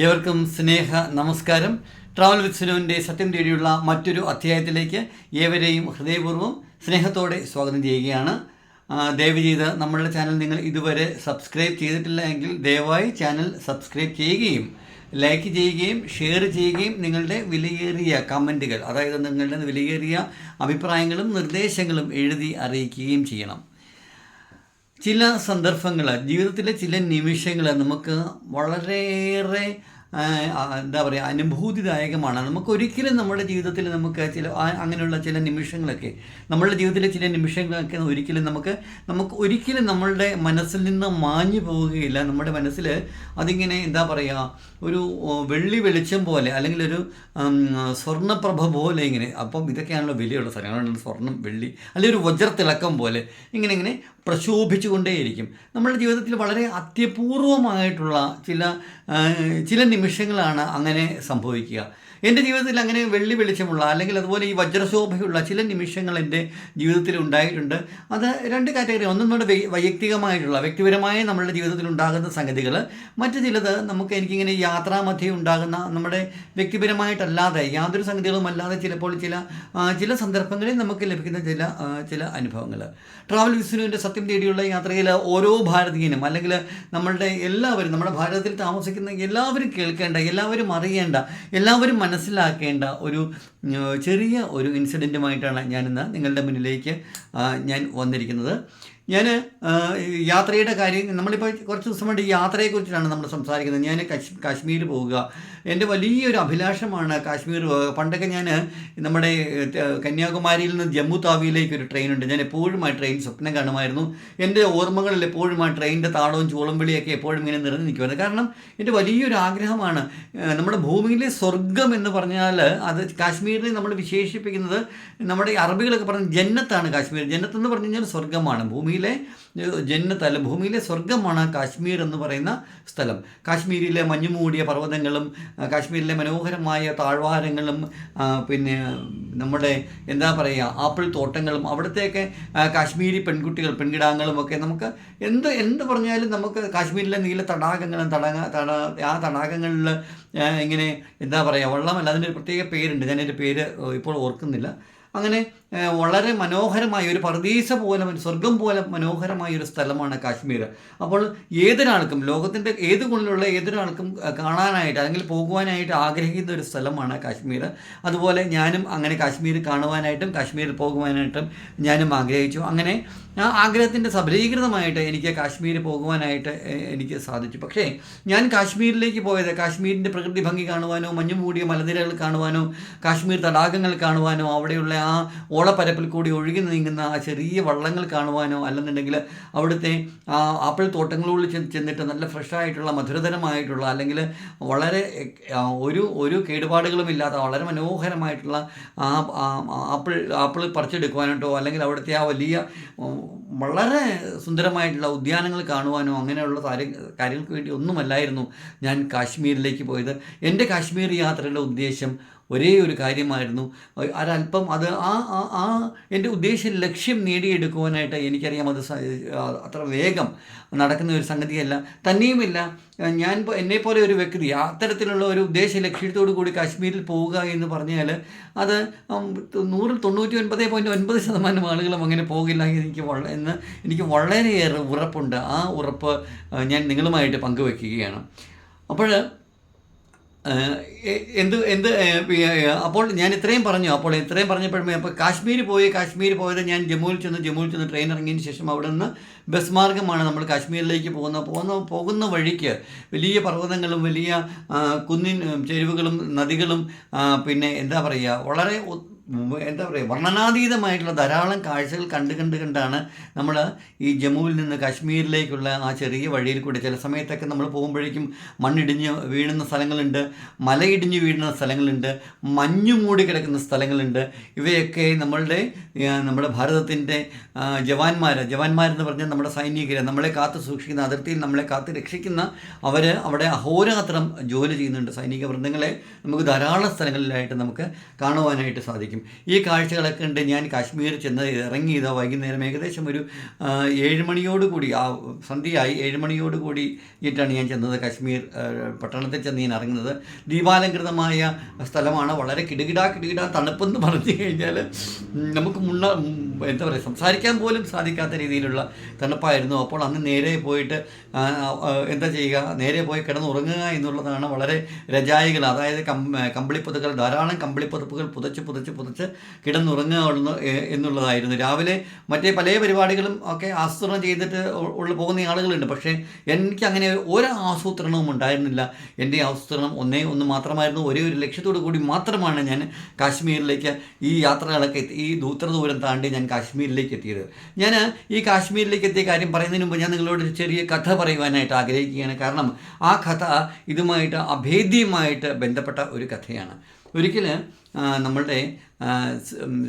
ഏവർക്കും സ്നേഹ നമസ്കാരം. Travel with സുനുവിന്റെ സത്യം തേടിയുള്ള മറ്റൊരു അധ്യായത്തിലേക്ക് ഏവരെയും ഹൃദയപൂർവം സ്നേഹത്തോടെ സ്വാഗതം ചെയ്യുകയാണ്. ദയവ് ചെയ്ത് നമ്മളുടെ ചാനൽ നിങ്ങൾ ഇതുവരെ സബ്സ്ക്രൈബ് ചെയ്തിട്ടില്ല എങ്കിൽ ദയവായി ചാനൽ സബ്സ്ക്രൈബ് ചെയ്യുകയും ലൈക്ക് ചെയ്യുകയും ഷെയർ ചെയ്യുകയും നിങ്ങളുടെ വിലയേറിയ കമന്റുകൾ അതായത് നിങ്ങളുടെ വിലയേറിയ അഭിപ്രായങ്ങളും നിർദ്ദേശങ്ങളും എഴുതി അറിയിക്കുകയും ചെയ്യണം. ചില സന്ദർഭങ്ങൾ ജീവിതത്തിലെ ചില നിമിഷങ്ങൾ നമുക്ക് വളരെയേറെ എന്താ പറയുക അനുഭൂതിദായകമാണ്. നമുക്ക് ഒരിക്കലും നമ്മുടെ ജീവിതത്തിൽ നമുക്ക് ചില അങ്ങനെയുള്ള ചില നിമിഷങ്ങളൊക്കെ നമ്മളുടെ ജീവിതത്തിലെ ചില നിമിഷങ്ങളൊക്കെ ഒരിക്കലും നമുക്ക് നമുക്ക് ഒരിക്കലും നമ്മളുടെ മനസ്സിൽ നിന്ന് മാഞ്ഞു പോവുകയില്ല. നമ്മുടെ മനസ്സിൽ അതിങ്ങനെ എന്താ പറയുക ഒരു വെള്ളി വെളിച്ചം പോലെ അല്ലെങ്കിൽ ഒരു സ്വർണപ്രഭ പോലെ ഇങ്ങനെ അപ്പം ഇതൊക്കെയാണല്ലോ വിലയുള്ള സ്ഥലങ്ങളാണ് സ്വർണം വെള്ളി അല്ലെങ്കിൽ ഒരു വജ്രത്തിളക്കം പോലെ ഇങ്ങനെ ഇങ്ങനെ പ്രശോഭിച്ചുകൊണ്ടേയിരിക്കും. നമ്മുടെ ജീവിതത്തിൽ വളരെ അത്യപൂർവമായിട്ടുള്ള ചില ചില നിമിഷങ്ങളാണ് അങ്ങനെ സംഭവിക്കുക. എന്റെ ജീവിതത്തിൽ അങ്ങനെ വെള്ളി വെളിച്ചമുള്ള അല്ലെങ്കിൽ അതുപോലെ ഈ വജ്രശോഭയുള്ള ചില നിമിഷങ്ങൾ എന്റെ ജീവിതത്തിൽ ഉണ്ടായിട്ടുണ്ട്. അത് രണ്ട് കാറ്റഗറി ഒന്ന് നമ്മുടെ വൈയക്തികമായിട്ടുള്ള വ്യക്തിപരമായ നമ്മളുടെ ജീവിതത്തിൽ ഉണ്ടാകുന്ന സംഗതികൾ. മറ്റു ചിലത് നമുക്ക് എനിക്കിങ്ങനെ യാത്രാമധ്യേ ഉണ്ടാകുന്ന നമ്മുടെ വ്യക്തിപരമായിട്ടല്ലാതെ യാതൊരു സംഗതികളും അല്ലാതെ ചിലപ്പോൾ ചില ചില സന്ദർഭങ്ങളിൽ നമുക്ക് ലഭിക്കുന്ന ചില ചില അനുഭവങ്ങൾ. ട്രാവൽ വിസ്നുവിന്റെ സത്യം തേടിയുള്ള യാത്രയിൽ ഓരോ ഭാരതീയനും അല്ലെങ്കിൽ നമ്മളുടെ എല്ലാവരും നമ്മുടെ ഭാരതത്തിൽ താമസിക്കുന്ന എല്ലാവരും കേൾക്കേണ്ട എല്ലാവരും അറിയേണ്ട എല്ലാവരും മനസ്സിലാക്കേണ്ട ഒരു ചെറിയ ഒരു ഇൻസിഡന്റുമായിട്ടാണ് ഞാനിന്ന് നിങ്ങളുടെ മുന്നിലേക്ക് ഞാൻ വന്നിരിക്കുന്നത്. ഞാൻ യാത്രയുടെ കാര്യം നമ്മളിപ്പോൾ കുറച്ച് ദിവസം വേണ്ടി യാത്രയെക്കുറിച്ചാണ് നമ്മൾ സംസാരിക്കുന്നത്. ഞാൻ കശ് കാശ്മീർ പോവുക. എന്റെ വലിയൊരു അഭിലാഷമാണ് കാശ്മീർ പോവുക. പണ്ടൊക്കെ ഞാൻ നമ്മുടെ കന്യാകുമാരിയിൽ നിന്ന് ജമ്മു താവിയിലേക്ക് ഒരു ട്രെയിനുണ്ട്. ഞാൻ എപ്പോഴും ആ ട്രെയിൻ സ്വപ്നം കാണുമായിരുന്നു. എന്റെ ഓർമ്മകളിൽ എപ്പോഴും ആ ട്രെയിനിന്റെ താളവും ചൂളം വിളിയൊക്കെ എപ്പോഴും ഇങ്ങനെ നിറഞ്ഞു നിൽക്കുമായിരുന്നു. കാരണം എന്റെ വലിയൊരു ആഗ്രഹമാണ് നമ്മുടെ ഭൂമിയിലെ സ്വർഗം എന്ന് പറഞ്ഞാൽ അത് കാശ്മീരിനെ നമ്മൾ വിശേഷിപ്പിക്കുന്നത് നമ്മുടെ അറബികളൊക്കെ പറഞ്ഞ ജന്നത്താണ് കാശ്മീർ. ജന്നത്ത് എന്ന് പറഞ്ഞു കഴിഞ്ഞാൽ സ്വർഗമാണ് ഭൂമിയിലെ ഏഹ്, ജന്നത്ത് ഭൂമിയിലെ സ്വർഗമാണ് കാശ്മീർ എന്ന് പറയുന്ന സ്ഥലം. കാശ്മീരിലെ മഞ്ഞു മൂടിയ പർവതങ്ങളും കാശ്മീരിലെ മനോഹരമായ താഴ്വാരങ്ങളും പിന്നെ നമ്മുടെ എന്താ പറയുക ആപ്പിൾ തോട്ടങ്ങളും അവിടത്തെയൊക്കെ കാശ്മീരി പെൺകുട്ടികൾ പെൺകിടാങ്ങളും ഒക്കെ നമുക്ക് എന്ത് എന്ത് പറഞ്ഞാലും നമുക്ക് കാശ്മീരിലെ നീല തടാകങ്ങളും തടാക തട ആ തടാകങ്ങളിൽ ഇങ്ങനെ എന്താ പറയുക വള്ളമല്ല അതിന്റെ പ്രത്യേക പേരുണ്ട്. ഞാനതിന്റെ പേര് ഇപ്പോൾ ഓർക്കുന്നില്ല. അങ്ങനെ വളരെ മനോഹരമായ ഒരു പർദീസ പോലെ സ്വർഗം പോലെ മനോഹരമായ ഒരു സ്ഥലമാണ് കാശ്മീർ. അപ്പോൾ ഏതൊരാൾക്കും ലോകത്തിന്റെ ഏത് കൊണ്ടിലുള്ള ഏതൊരാൾക്കും കാണാനായിട്ട് അല്ലെങ്കിൽ പോകുവാനായിട്ട് ആഗ്രഹിക്കുന്ന ഒരു സ്ഥലമാണ് കാശ്മീർ. അതുപോലെ ഞാനും അങ്ങനെ കാശ്മീർ കാണുവാനായിട്ടും കാശ്മീരിൽ പോകുവാനായിട്ടും ഞാനും ആഗ്രഹിച്ചു. അങ്ങനെ ആ ആഗ്രഹത്തിന്റെ സബലീകൃതമായിട്ട് എനിക്ക് കാശ്മീർ പോകുവാനായിട്ട് എനിക്ക് സാധിച്ചു. പക്ഷേ ഞാൻ കാശ്മീരിലേക്ക് പോയത് കാശ്മീരിന്റെ പ്രകൃതി ഭംഗി കാണുവാനോ മഞ്ഞുമൂടിയ മലനിരകൾ കാണുവാനോ കാശ്മീർ തടാകങ്ങൾ കാണുവാനോ അവിടെയുള്ള ആ ഓളപ്പരപ്പിൽ കൂടി ഒഴുകി നീങ്ങുന്ന ആ ചെറിയ വള്ളങ്ങൾ കാണുവാനോ അല്ലെന്നുണ്ടെങ്കിൽ അവിടുത്തെ ആ ആപ്പിൾ തോട്ടങ്ങളിൽ ചെന്ന് ചെന്നിട്ട് നല്ല ഫ്രഷായിട്ടുള്ള മധുരതരമായിട്ടുള്ള അല്ലെങ്കിൽ വളരെ ഒരു ഒരു കേടുപാടുകളും ഇല്ലാത്ത വളരെ മനോഹരമായിട്ടുള്ള ആ ആ- ആപ്പിൾ ആപ്പിൾ പറിച്ചെടുക്കുവാനായിട്ടോ അല്ലെങ്കിൽ അവിടുത്തെ ആ വലിയ വളരെ സുന്ദരമായിട്ടുള്ള ഉദ്യാനങ്ങൾ കാണുവാനോ അങ്ങനെയുള്ള കാര്യം കാര്യങ്ങൾക്ക് വേണ്ടി ഒന്നുമല്ലായിരുന്നു ഞാൻ കാശ്മീരിലേക്ക് പോയത്. എന്റെ കാശ്മീർ യാത്രയുടെ ഉദ്ദേശം ഒരേ ഒരു കാര്യമായിരുന്നു. ഒരല്പം അത് ആ ആ എന്റെ ഉദ്ദേശ ലക്ഷ്യം നേടിയെടുക്കുവാനായിട്ട് എനിക്കറിയാം അത് അത്ര വേഗം നടക്കുന്ന ഒരു സംഗതിയല്ല. തന്നെയുമില്ല ഞാൻ എന്നെപ്പോലെ ഒരു വ്യക്തി അത്തരത്തിലുള്ള ഒരു ഉദ്ദേശ ലക്ഷ്യത്തോടു കൂടി കാശ്മീരിൽ പോവുക എന്ന് പറഞ്ഞാൽ അത് നൂറിൽ തൊണ്ണൂറ്റി ഒൻപത് പോയിന്റ് ഒൻപത് ശതമാനം ആളുകളും അങ്ങനെ പോകില്ല എനിക്ക് എന്ന് എനിക്ക് വളരെയേറെ ഉറപ്പുണ്ട്. ആ ഉറപ്പ് ഞാൻ നിങ്ങളുമായിട്ട് പങ്കുവെക്കുകയാണ്. അപ്പോൾ എന്ത് എന്ത് അപ്പോൾ ഞാൻ ഇത്രയും പറഞ്ഞു. അപ്പോൾ ഇത്രയും പറഞ്ഞപ്പോഴും അപ്പോൾ കാശ്മീർ പോയി കാശ്മീർ പോയത് ഞാൻ ജമ്മുവിൽ ചെന്ന്. ജമ്മുവിൽ ചെന്ന് ട്രെയിൻ ഇറങ്ങിയതിന് ശേഷം അവിടെ നിന്ന് ബസ് മാർഗമാണ് നമ്മൾ കാശ്മീരിലേക്ക് പോകുന്ന പോകുന്ന പോകുന്ന വഴിക്ക് വലിയ പർവതങ്ങളും വലിയ കുന്നിൻ ചെരുവുകളും നദികളും പിന്നെ എന്താ പറയുക വളരെ എന്താ പറയുക വർണനാതീതമായിട്ടുള്ള ധാരാളം കാഴ്ചകൾ കണ്ട് കണ്ട് കണ്ടാണ് നമ്മൾ ഈ ജമ്മുവിൽ നിന്ന് കാശ്മീരിലേക്കുള്ള ആ ചെറിയ വഴിയിൽ കൂടെ ചില സമയത്തൊക്കെ നമ്മൾ പോകുമ്പോഴേക്കും മണ്ണിടിഞ്ഞ് വീഴുന്ന സ്ഥലങ്ങളുണ്ട് മലയിടിഞ്ഞ് വീഴുന്ന സ്ഥലങ്ങളുണ്ട് മഞ്ഞു മൂടി കിടക്കുന്ന സ്ഥലങ്ങളുണ്ട്. ഇവയൊക്കെ നമ്മളുടെ നമ്മുടെ ഭാരതത്തിന്റെ ജവാന്മാർ ജവാന്മാരെന്ന് പറഞ്ഞാൽ നമ്മുടെ സൈനികരെ നമ്മളെ കാത്തു സൂക്ഷിക്കുന്ന അതിർത്തിയിൽ നമ്മളെ കാത്ത് രക്ഷിക്കുന്ന അവർ അവിടെ അഹോരാത്രം ജോലി ചെയ്യുന്നുണ്ട്. സൈനിക വൃന്ദങ്ങളെ നമുക്ക് ധാരാളം സ്ഥലങ്ങളിലായിട്ട് നമുക്ക് കാണുവാനായിട്ട് സാധിക്കും. സാധിക്കും ഈ കാഴ്ചകളൊക്കെ ഉണ്ട് ഞാൻ കാശ്മീർ ചെന്ന് ഇറങ്ങിയത് വൈകുന്നേരം ഏകദേശം ഒരു ഏഴ് മണിയോടുകൂടി ആ സന്ധ്യയായി ഏഴ് മണിയോടുകൂടി ഇട്ടാണ് ഞാൻ ചെന്നത് കാശ്മീർ പട്ടണത്തിൽ ചെന്ന് ഞാൻ ഇറങ്ങുന്നത്. ദീപാലംകൃതമായ സ്ഥലമാണ്. വളരെ കിടുകിടാ കിടുകിടാ തണുപ്പെന്ന് പറഞ്ഞു കഴിഞ്ഞാൽ നമുക്ക് മുന്ന എന്താ പറയുക സംസാരിക്കാൻ പോലും സാധിക്കാത്ത രീതിയിലുള്ള തണുപ്പായിരുന്നു. അപ്പോൾ അന്ന് നേരെ പോയിട്ട് എന്താ ചെയ്യുക നേരെ പോയി കിടന്നുറങ്ങുക എന്നുള്ളതാണ് വളരെ രജായികൾ അതായത് കം കമ്പിളിപ്പുതുക്കൾ ധാരാളം കമ്പിളിപ്പുതപ്പുകൾ പുതച്ച് പുതച്ച് പുതച്ച് കിടന്നുറങ്ങുക ഉള്ള- എന്നുള്ളതായിരുന്നു. രാവിലെ മറ്റേ പല പരിപാടികളും ഒക്കെ ആസൂത്രണം ചെയ്തിട്ട് ഉള്ള പോകുന്ന ആളുകളുണ്ട്. പക്ഷേ എനിക്ക് അങ്ങനെ ഒരു ആസൂത്രണവും ഉണ്ടായിരുന്നില്ല. എന്റെ ആസൂത്രണം ഒന്നേ ഒന്ന് മാത്രമായിരുന്നു. ഒരേ ഒരു ലക്ഷ്യത്തോടു കൂടി മാത്രമാണ് ഞാൻ കാശ്മീരിലേക്ക് ഈ യാത്രകളൊക്കെ ഈ ദൂത്ര ദൂരം താണ്ടി ഞാൻ കാശ്മീരിലേക്ക് എത്തിയത്. ഞാൻ ഈ കാശ്മീരിലേക്ക് എത്തിയ കാര്യം പറയുന്നതിന് മുമ്പ് ഞാൻ നിങ്ങളോട് ചെറിയ കഥ പറയുവാനായിട്ട് ആഗ്രഹിക്കുകയാണ്. കാരണം ആ കഥ ഇതുമായിട്ട് അഭേദ്യമായിട്ട് ബന്ധപ്പെട്ട ഒരു കഥയാണ്. ഒരിക്കൽ നമ്മളുടെ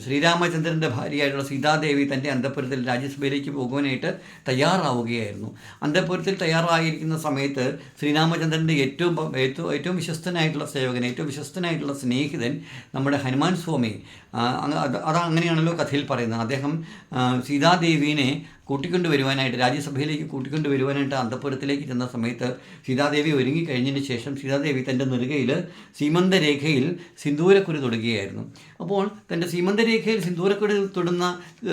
ശ്രീരാമചന്ദ്രന്റെ ഭാര്യയായിട്ടുള്ള സീതാദേവി തന്റെ അന്തപുരത്തിൽ രാജ്യസഭയിലേക്ക് പോകുവാനായിട്ട് തയ്യാറാവുകയായിരുന്നു. അന്തപുരത്തിൽ തയ്യാറായിരിക്കുന്ന സമയത്ത് ശ്രീരാമചന്ദ്രന്റെ ഏറ്റവും ഏറ്റവും ഏറ്റവും വിശ്വസ്തനായിട്ടുള്ള സേവകൻ ഏറ്റവും വിശ്വസ്തനായിട്ടുള്ള സ്നേഹിതൻ നമ്മുടെ ഹനുമാൻ സ്വാമി. അത് അങ്ങനെയാണല്ലോ കഥയിൽ പറയുന്നത്. അദ്ദേഹം സീതാദേവിനെ കൂട്ടിക്കൊണ്ടു വരുവാനായിട്ട് രാജ്യസഭയിലേക്ക് കൂട്ടിക്കൊണ്ടു വരുവാനായിട്ട് അന്തപുരത്തിലേക്ക് ചെന്ന സമയത്ത് സീതാദേവി ഒരുങ്ങി കഴിഞ്ഞതിന് ശേഷം സീതാദേവി തന്റെ നെറുകയിൽ സീമന്തരേഖയിൽ സിന്ദൂരക്കുരു തൊടുകയായിരുന്നു. അപ്പോൾ തന്റെ സീമന്തരേഖയിൽ സിന്ദൂരക്കുരു തൊടുന്ന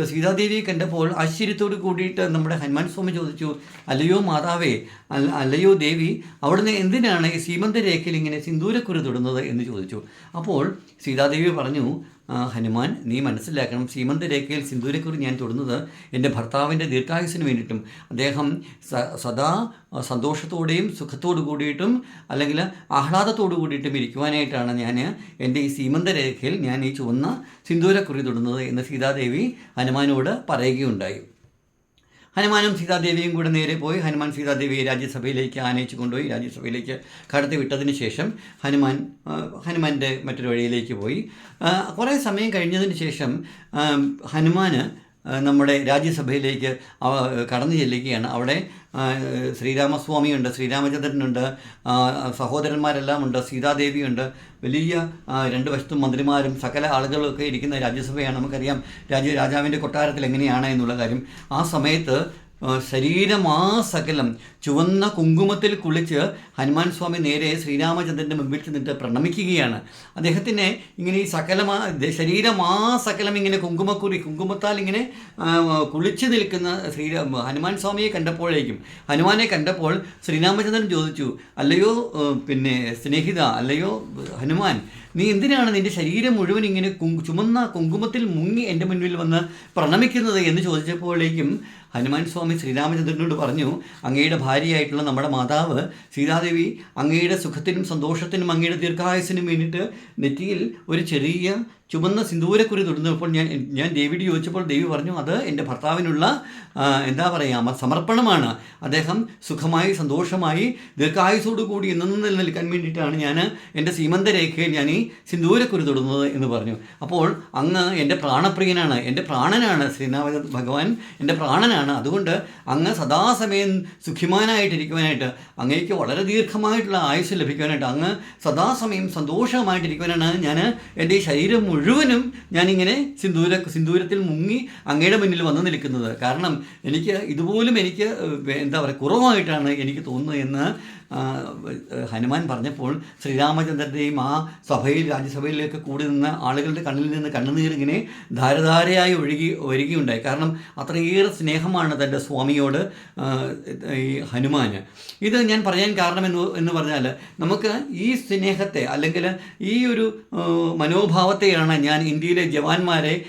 സീതാദേവിയെ കണ്ടപ്പോൾ ആശ്ചര്യത്തോട് കൂടിയിട്ട് നമ്മുടെ ഹനുമാൻ സ്വാമി ചോദിച്ചു അല്ലയോ മാതാവേ അല്ല അല്ലയോ ദേവി അവിടുന്ന് എന്തിനാണ് ഈ സീമന്തരേഖയിൽ ഇങ്ങനെ സിന്ദൂരക്കുരു തൊടുന്നത്? എന്ന് ചോദിച്ചു. അപ്പോൾ സീതാദേവി പറഞ്ഞു "ആ, ഹനുമാൻ നീ മനസ്സിലാക്കണം. സീമന്തരേഖയിൽ സിന്ദൂരക്കുറി ഞാൻ തൊടുന്നത് എന്റെ ഭർത്താവിന്റെ ദീർഘായുസിന് വേണ്ടിയിട്ടും അദ്ദേഹം സദാ സന്തോഷത്തോടെയും സുഖത്തോടു കൂടിയിട്ടും അല്ലെങ്കിൽ ആഹ്ലാദത്തോടു കൂടിയിട്ടും ഇരിക്കുവാനായിട്ടാണ് ഞാൻ എന്റെ ഈ സീമന്തരേഖയിൽ ഞാൻ ഈ ചുവന്ന സിന്ദൂരക്കുറി തൊടുന്നത് എന്ന് സീതാദേവി ഹനുമാനോട് പറയുകയുണ്ടായി. ഹനുമാനും സീതാദേവിയും കൂടെ നേരെ പോയി. ഹനുമാൻ സീതാദേവിയെ രാജ്യസഭയിലേക്ക് ആനയിച്ചു കൊണ്ടുപോയി. രാജ്യസഭയിലേക്ക് കടത്തി വിട്ടതിന് ശേഷം ഹനുമാൻ ഹനുമാന്റെ മറ്റൊരു വഴിയിലേക്ക് പോയി. കുറേ സമയം കഴിഞ്ഞതിന് ശേഷം ഹനുമാന് നമ്മുടെ രാജ്യസഭയിലേക്ക് കടന്നു ചെല്ലുകയാണ്. അവിടെ ശ്രീരാമസ്വാമിയുണ്ട് ശ്രീരാമചന്ദ്രനുണ്ട് സഹോദരന്മാരെല്ലാം ഉണ്ട് സീതാദേവിയുണ്ട്. വലിയ രണ്ട് വശത്തും മന്ത്രിമാരും സകല ആളുകളൊക്കെ ഇരിക്കുന്ന രാജ്യസഭയാണ്. നമുക്കറിയാം രാജ്യ രാജാവിന്റെ കൊട്ടാരത്തിൽ എങ്ങനെയാണ് എന്നുള്ള കാര്യം. ആ സമയത്ത് ശരീരമാസകലം ചുവന്ന കുങ്കുമത്തിൽ കുളിച്ച് ഹനുമാൻ സ്വാമി നേരെ ശ്രീരാമചന്ദ്രന്റെ മുമ്പിൽ ചെന്നിട്ട് പ്രണമിക്കുകയാണ്. അദ്ദേഹത്തിനെ ഇങ്ങനെ ഈ സകലമാ ശരീരമാ ശരീരമാസകലം ഇങ്ങനെ കുങ്കുമക്കുറി കുങ്കുമത്താൽ ഇങ്ങനെ കുളിച്ച് നിൽക്കുന്ന ശ്രീ ഹനുമാൻ സ്വാമിയെ കണ്ടപ്പോഴേക്കും ഹനുമാനെ കണ്ടപ്പോൾ ശ്രീരാമചന്ദ്രൻ ചോദിച്ചു അല്ലയോ പിന്നെ സ്നേഹിത അല്ലയോ ഹനുമാൻ നീ എന്തിനാണ് നിന്റെ ശരീരം മുഴുവൻ ഇങ്ങനെ ചുമന്ന കുങ്കുമത്തിൽ മുങ്ങി എന്റെ മുന്നിൽ വന്ന് പ്രണമിക്കുന്നത്? എന്ന് ചോദിച്ചപ്പോഴേക്കും ഹനുമാൻ സ്വാമി ശ്രീരാമചന്ദ്രനോട് പറഞ്ഞു അങ്ങയുടെ ഭാര്യയായിട്ടുള്ള നമ്മുടെ മാതാവ് സീതാദേവി അങ്ങയുടെ സുഖത്തിനും സന്തോഷത്തിനും അങ്ങയുടെ ദീർഘായുസിനും വേണ്ടിയിട്ട് നെറ്റിയിൽ ഒരു ചെറിയ ചുമന്ന സിന്ദൂരക്കുറി തൊടുന്നപ്പോൾ ഞാൻ ഞാൻ ദേവിയോട് ചോദിച്ചപ്പോൾ ദേവി പറഞ്ഞു അത് എന്റെ ഭർത്താവിനുള്ള എന്താ പറയുക സമർപ്പണമാണ്. അദ്ദേഹം സുഖമായി സന്തോഷമായി ദീർഘായുസോടു കൂടി എന്നും നിലനിൽക്കാൻ വേണ്ടിയിട്ടാണ് ഞാൻ എന്റെ സീമന്തരേഖയിൽ ഞാൻ ഈ സിന്ദൂരക്കുറി തൊടുന്നത് എന്ന് പറഞ്ഞു. അപ്പോൾ അങ്ങ് എന്റെ പ്രാണപ്രിയനാണ് എന്റെ പ്രാണനാണ് ശ്രീനാഥ ഭഗവാൻ എന്റെ പ്രാണനാണ്. അതുകൊണ്ട് അങ്ങ് സദാസമയം സുഖിമാനായിട്ടിരിക്കുവാനായിട്ട് അങ്ങേക്ക് വളരെ ദീർഘമായിട്ടുള്ള ആയുസ് ലഭിക്കുവാനായിട്ട് അങ്ങ് സദാസമയം സന്തോഷമായിട്ടിരിക്കുവാനാണ് ഞാൻ എന്റെ ശരീരം മുഴുവനും ഞാനിങ്ങനെ സിന്ദൂര സിന്ദൂരത്തിൽ മുങ്ങി അങ്ങയുടെ മുന്നിൽ വന്ന് നിൽക്കുന്നത്. കാരണം എനിക്ക് ഇതുപോലും എനിക്ക് എന്താ പറയുക കുറവായിട്ടാണ് എനിക്ക് തോന്നുന്നത് എന്ന് ഹനുമാൻ പറഞ്ഞപ്പോൾ ശ്രീരാമചന്ദ്രന്റെയും ആ സഭയിൽ രാജ്യസഭയിലേക്ക് കൂടി നിന്ന ആളുകളുടെ കണ്ണിൽ നിന്ന് കണ്ണുനീരിങ്ങനെ ധാരധാരയായി ഒഴുകി വരികയുണ്ടായി കാരണം അത്രയേറെ സ്നേഹമാണ് തന്റെ സ്വാമിയോട് ഈ ഹനുമാന്. ഇത് ഞാൻ പറയാൻ കാരണം എന്ന് പറഞ്ഞാൽ നമുക്ക് ഈ സ്നേഹത്തെ അല്ലെങ്കിൽ ഈ ഒരു ആ, മനോഭാവത്തെയാണ് ഞാൻ ഇന്ത്യയിലെ ജവാന്മാരെ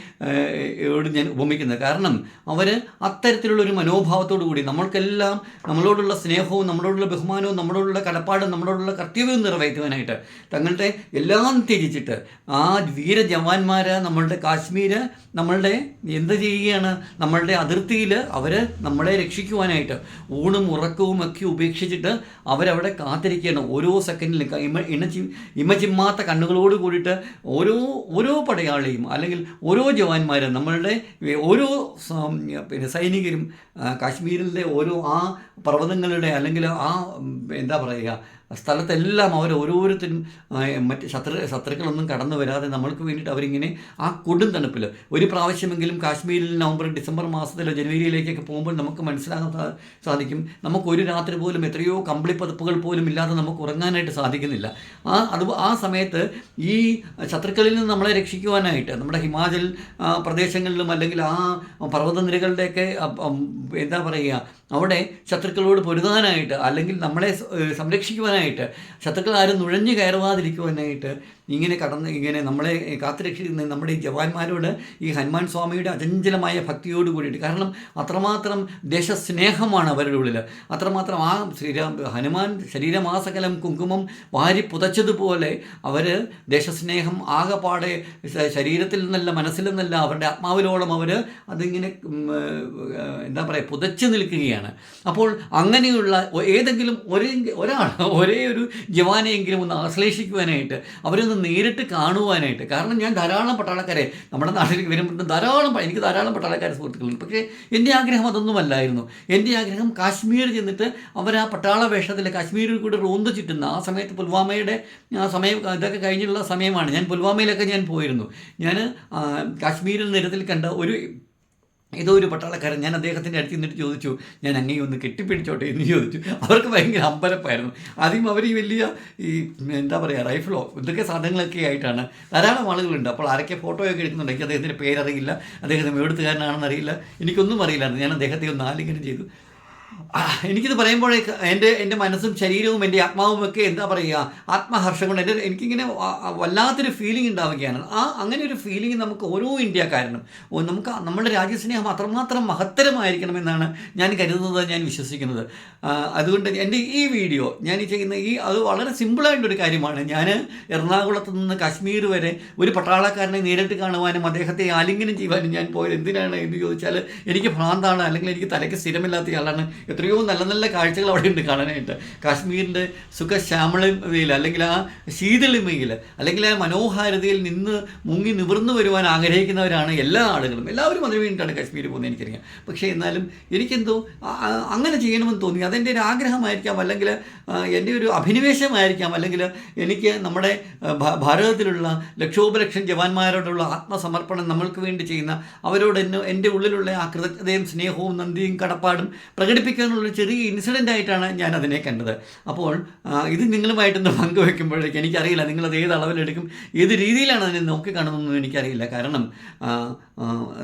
യോട് ഞാൻ ഉപമിക്കുന്നത്. കാരണം അവർ അത്തരത്തിലുള്ള ഒരു മനോഭാവത്തോടു കൂടി നമ്മൾക്കെല്ലാം നമ്മളോടുള്ള സ്നേഹവും നമ്മളോടുള്ള ബഹുമാനവും നമ്മളോടുള്ള കടപ്പാടും നമ്മളോടുള്ള കർത്തവ്യവും നിറവേറ്റുവാനായിട്ട് തങ്ങളുടെ എല്ലാം ത്യജിച്ചിട്ട് ആ വീര ജവാന്മാർ നമ്മളുടെ കാശ്മീര് നമ്മളുടെ എന്ത് ചെയ്യുകയാണ് നമ്മളുടെ അതിർത്തിയിൽ അവർ നമ്മളെ രക്ഷിക്കുവാനായിട്ട് ഊണും ഉറക്കവും ഒക്കെ ഉപേക്ഷിച്ചിട്ട് അവരവിടെ കാത്തിരിക്കുകയാണ്. ഓരോ സെക്കൻഡിലും ക- ഇമ ചിമ്മാത്ത കണ്ണുകളോട് കൂടിയിട്ട് ഓരോ ഓരോ പടയാളിയും അല്ലെങ്കിൽ ഓരോ ജവാന്മാരും നമ്മളുടെ ഓരോ പിന്നെ സൈനികരും കാശ്മീരിലെ ഓരോ ആ പർവതങ്ങളുടെ അല്ലെങ്കിൽ ആ എന്താ പറയുക സ്ഥലത്തെല്ലാം അവർ ഓരോരുത്തരും മറ്റ് ശത്രു ശത്രുക്കളൊന്നും കടന്നു വരാതെ നമ്മൾക്ക് വേണ്ടിയിട്ട് അവരിങ്ങനെ ആ കൊടും തണുപ്പിൽ. ഒരു പ്രാവശ്യമെങ്കിലും കാശ്മീരിൽ നവംബർ ഡിസംബർ മാസത്തിലോ ജനുവരിയിലേക്കൊക്കെ പോകുമ്പോൾ നമുക്ക് മനസ്സിലാകാൻ സാധിക്കും. നമുക്ക് ഒരു രാത്രി പോലും എത്രയോ കമ്പിളി പതിപ്പുകൾ പോലും ഇല്ലാതെ നമുക്ക് ഉറങ്ങാനായിട്ട് സാധിക്കുന്നില്ല. ആ അത് ആ സമയത്ത് ഈ ശത്രുക്കളിൽ നിന്ന് നമ്മളെ രക്ഷിക്കുവാനായിട്ട് നമ്മുടെ ഹിമാചൽ പ്രദേശങ്ങളിലും അല്ലെങ്കിൽ ആ പർവതനിരകളുടെയൊക്കെ എന്താ പറയുക അവിടെ ശത്രുക്കളോട് പൊരുതാനായിട്ട് അല്ലെങ്കിൽ നമ്മളെ സംരക്ഷിക്കുവാനായിട്ട് ശത്രുക്കൾ ആരും നുഴഞ്ഞു കയറുവാതിരിക്കുവാനായിട്ട് ഇങ്ങനെ കടന്ന് ഇങ്ങനെ നമ്മളെ കാത്തുരക്ഷിക്കുന്ന നമ്മുടെ ഈ ജവാന്മാരോട് ഈ ഹനുമാൻ സ്വാമിയുടെ അചഞ്ചലമായ ഭക്തിയോട് കൂടിയിട്ട് കാരണം അത്രമാത്രം ദേശസ്നേഹമാണ് അവരുടെ ഉള്ളിൽ അത്രമാത്രം ആ ശ്രീരാം ഹനുമാൻ ശരീരമാസകലം കുങ്കുമം വാരി പുതച്ചതുപോലെ അവർ ദേശസ്നേഹം ആകെപ്പാടെ ശരീരത്തിൽ നിന്നല്ല മനസ്സിൽ നിന്നല്ല അവരുടെ ആത്മാവിലോളം അവർ അതിങ്ങനെ എന്താ പറയുക പുതച്ചു നിൽക്കുകയാണ്. അപ്പോൾ അങ്ങനെയുള്ള ഏതെങ്കിലും ഒരേ ഒരാൾ ഒരേ ഒരു ജവാനെയെങ്കിലും ഒന്ന് ആശ്ലേഷിക്കുവാനായിട്ട് അവരൊന്ന് നേരിട്ട് കാണുവാനായിട്ട്. കാരണം ഞാൻ ധാരാളം പട്ടാളക്കാരെ നമ്മുടെ നാട്ടിലേക്ക് വരുമ്പോൾ ധാരാളം എനിക്ക് ധാരാളം പട്ടാളക്കാരെ സുഹൃത്തുക്കളുണ്ട്. പക്ഷേ എന്റെ ആഗ്രഹം അതൊന്നുമല്ലായിരുന്നു. എന്റെ ആഗ്രഹം കാശ്മീർ ചെന്നിട്ട് അവർ ആ പട്ടാള വേഷത്തിൽ കാശ്മീരിൽ കൂടി റോന്ത് ചുറ്റുന്ന ആ സമയത്ത് പുൽവാമയുടെ ആ സമയം ഇതൊക്കെ കഴിഞ്ഞുള്ള സമയമാണ്. ഞാൻ പുൽവാമയിലൊക്കെ ഞാൻ പോയിരുന്നു. ഞാൻ കാശ്മീരിൽ നിരത്തിൽ കണ്ട ഒരു ഏതോ ഒരു പട്ടാളക്കാരൻ ഞാൻ അദ്ദേഹത്തിന്റെ അടുത്ത് നിന്നിട്ട് ചോദിച്ചു ഞാൻ അങ്ങേ ഒന്ന് കെട്ടിപ്പിടിച്ചോട്ടെ എന്ന് ചോദിച്ചു. അവർക്ക് ഭയങ്കര അമ്പരപ്പായിരുന്നു. ആദ്യം അവർ ഈ വലിയ ഈ എന്താ പറയുക റൈഫിളോ ഇതൊക്കെ സാധനങ്ങളൊക്കെ ആയിട്ടാണ് ധാരാളം ആളുകളുണ്ട്. അപ്പോൾ ആരൊക്കെ ഫോട്ടോയൊക്കെ എടുക്കുന്നുണ്ടെങ്കിൽ അദ്ദേഹത്തിന്റെ പേരറിയില്ല അദ്ദേഹം എവിടുത്തുകാരനാണെന്ന് അറിയില്ല. എനിക്കൊന്നും അറിയില്ലായിരുന്നു. ഞാൻ അദ്ദേഹത്തെ ഒന്ന് ആലിംഗനം ചെയ്തു. എനിക്കിത് പറയുമ്പോഴേ എന്റെ എന്റെ മനസ്സും ശരീരവും എന്റെ ആത്മാവും ഒക്കെ എന്താ പറയുക ആത്മഹർഷം കൊണ്ട് എന്റെ എനിക്കിങ്ങനെ വല്ലാത്തൊരു ഫീലിംഗ് ഉണ്ടാവുകയാണ്. ആ അങ്ങനെ ഒരു ഫീലിംഗ് നമുക്ക് ഓരോ ഇന്ത്യക്കാരനും നമുക്ക് നമ്മുടെ രാജ്യസ്നേഹം അത്രമാത്രം മഹത്തരമായിരിക്കണമെന്നാണ് ഞാൻ കരുതുന്നത് ഞാൻ വിശ്വസിക്കുന്നത്. അതുകൊണ്ട് എന്റെ ഈ വീഡിയോ ഞാൻ ഈ ചെയ്യുന്ന ഈ അത് വളരെ സിമ്പിളായിട്ടൊരു കാര്യമാണ്. ഞാൻ എറണാകുളത്ത് നിന്ന് കാശ്മീർ വരെ ഒരു പട്ടാളക്കാരനെ നേരിട്ട് കാണുവാനും അദ്ദേഹത്തെ ആലിംഗനം ചെയ്യുവാനും ഞാൻ പോയത് എന്തിനാണ് എന്ന് ചോദിച്ചാൽ എനിക്ക് ഭ്രാന്താണ് അല്ലെങ്കിൽ എനിക്ക് തലയ്ക്ക് സ്ഥിരമില്ലാത്ത ആളാണ് എത്രയോ നല്ല നല്ല കാഴ്ചകൾ അവിടെ ഉണ്ട് കാണാനായിട്ട്. കാശ്മീരിന്റെ സുഖശ്യാമളതയിൽ അല്ലെങ്കിൽ ആ ശീതളിമയിൽ അല്ലെങ്കിൽ ആ മനോഹാരിതയിൽ നിന്ന് മുങ്ങി നിവർന്നു വരുവാൻ ആഗ്രഹിക്കുന്നവരാണ് എല്ലാ ആളുകളും. എല്ലാവരും അതിനു വേണ്ടിയിട്ടാണ് കാശ്മീർ പോകുന്നത് എനിക്കറിയാം. പക്ഷേ എന്നാലും എനിക്കെന്തോ അങ്ങനെ ചെയ്യണമെന്ന് തോന്നി. അതെന്റെ ഒരു ആഗ്രഹമായിരിക്കാം അല്ലെങ്കിൽ എന്റെ ഒരു അഭിനിവേശമായിരിക്കാം അല്ലെങ്കിൽ എനിക്ക് നമ്മുടെ ഭാരതത്തിലുള്ള ലക്ഷോപലക്ഷം ജവാന്മാരോടുള്ള ആത്മസമർപ്പണം നമ്മൾക്ക് വേണ്ടി ചെയ്യുന്ന അവരോട് എന്നെ എന്റെ ഉള്ളിലുള്ള ആ കൃതജ്ഞതയും സ്നേഹവും നന്ദിയും കടപ്പാടും പ്രകടിപ്പിക്കാനുള്ള ഒരു ചെറിയ ഇൻസിഡന്റ് ആയിട്ടാണ് ഞാൻ അതിനെ കണ്ടത്. അപ്പോൾ ഇത് നിങ്ങളുമായിട്ടൊന്ന് പങ്കുവെക്കുമ്പോഴേക്ക് എനിക്കറിയില്ല നിങ്ങളത് ഏത് അളവിലെടുക്കും ഏത് രീതിയിലാണ് അതിനെ നോക്കിക്കാണുന്നതെന്നും എനിക്കറിയില്ല. കാരണം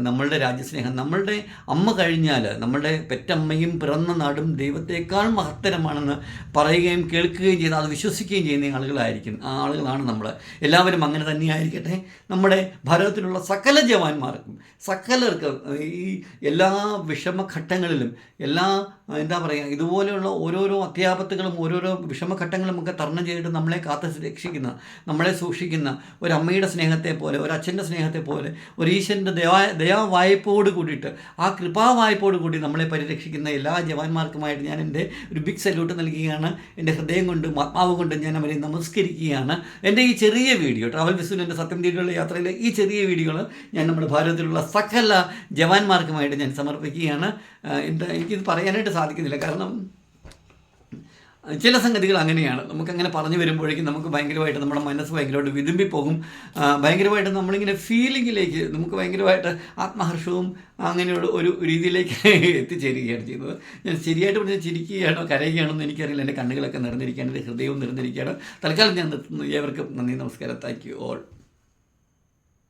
നമ്മളുടെ രാജ്യസ്നേഹം നമ്മളുടെ അമ്മ കഴിഞ്ഞാൽ നമ്മളുടെ പെറ്റമ്മയും പിറന്ന നാടും ദൈവത്തെക്കാൾ മഹത്തരമാണെന്ന് പറയുകയും കേൾക്കുകയും ചെയ്ത് അത് വിശ്വസിക്കുകയും ചെയ്യുന്ന ആളുകളായിരിക്കും ആ ആളുകളാണ് നമ്മൾ. എല്ലാവരും അങ്ങനെ തന്നെയായിരിക്കട്ടെ. നമ്മുടെ ഭാരതത്തിലുള്ള സകല ജവാന്മാർക്കും സകലർക്കും ഈ എല്ലാ വിഷമഘട്ടങ്ങളിലും എല്ലാ എന്താ പറയുക ഇതുപോലെയുള്ള ഓരോരോ അത്യാപത്തുകളും ഓരോരോ വിഷമഘട്ടങ്ങളും ഒക്കെ തരണം ചെയ്തിട്ട് നമ്മളെ കാത്ത് രക്ഷിക്കുന്ന നമ്മളെ സൂക്ഷിക്കുന്ന ഒരു അമ്മയുടെ സ്നേഹത്തെ പോലെ ഒരു അച്ഛന്റെ സ്നേഹത്തെ പോലെ ഒരു ഈശ്വരന്റെ ദയാ ദയാവായ്പോട് കൂടിയിട്ട് ആ കൃപാവായ്പോട് കൂടി നമ്മളെ പരിരക്ഷിക്കുന്ന എല്ലാ ജവാന്മാർക്കുമായിട്ട് ഞാൻ എന്റെ ഒരു ബിഗ് സല്യൂട്ട് നൽകുകയാണ്. എന്റെ ഹൃദയം കൊണ്ടും ആത്മാവ് കൊണ്ടും ഞാൻ അവരെ നമസ്കരിക്കുകയാണ്. എന്റെ ഈ ചെറിയ വീഡിയോ ട്രാവൽ വിസുവിന്റെ സത്യം തീരുള്ള യാത്രയിലെ ഈ ചെറിയ വീഡിയോകൾ ഞാൻ നമ്മുടെ ഭാരതത്തിലുള്ള സകല ജവാന്മാർക്കുമായിട്ട് ഞാൻ സമർപ്പിക്കുകയാണ്. എന്താ എനിക്കിത് പറയാനായിട്ട് സാധിക്കുന്നില്ല. കാരണം ചില സംഗതികൾ അങ്ങനെയാണ്. നമുക്കങ്ങനെ പറഞ്ഞു വരുമ്പോഴേക്കും നമുക്ക് ഭയങ്കരമായിട്ട് നമ്മുടെ മനസ്സ് ഭയങ്കരമായിട്ട് വിതുമ്പിപ്പോകും പോകും. ഭയങ്കരമായിട്ട് നമ്മളിങ്ങനെ ഫീലിങ്ങിലേക്ക് നമുക്ക് ഭയങ്കരമായിട്ട് ആത്മഹർഷവും അങ്ങനെയുള്ള ഒരു രീതിയിലേക്ക് എത്തിച്ചേരുകയാണ് ചെയ്യുന്നത്. ഞാൻ ശരിയായിട്ട് പറഞ്ഞാൽ ചിരിക്കുകയാണോ കരയുകയാണോ എന്ന് എനിക്കറിയില്ല. എന്റെ കണ്ണുകളൊക്കെ നിറഞ്ഞിരിക്കുകയാണ് എന്റെ ഹൃദയവും നിറഞ്ഞിരിക്കുകയാണ്. തൽക്കാലം ഞാൻ നിർത്തുന്നു. ഏവർക്കും നന്ദി നമസ്കാരം. Thank you all.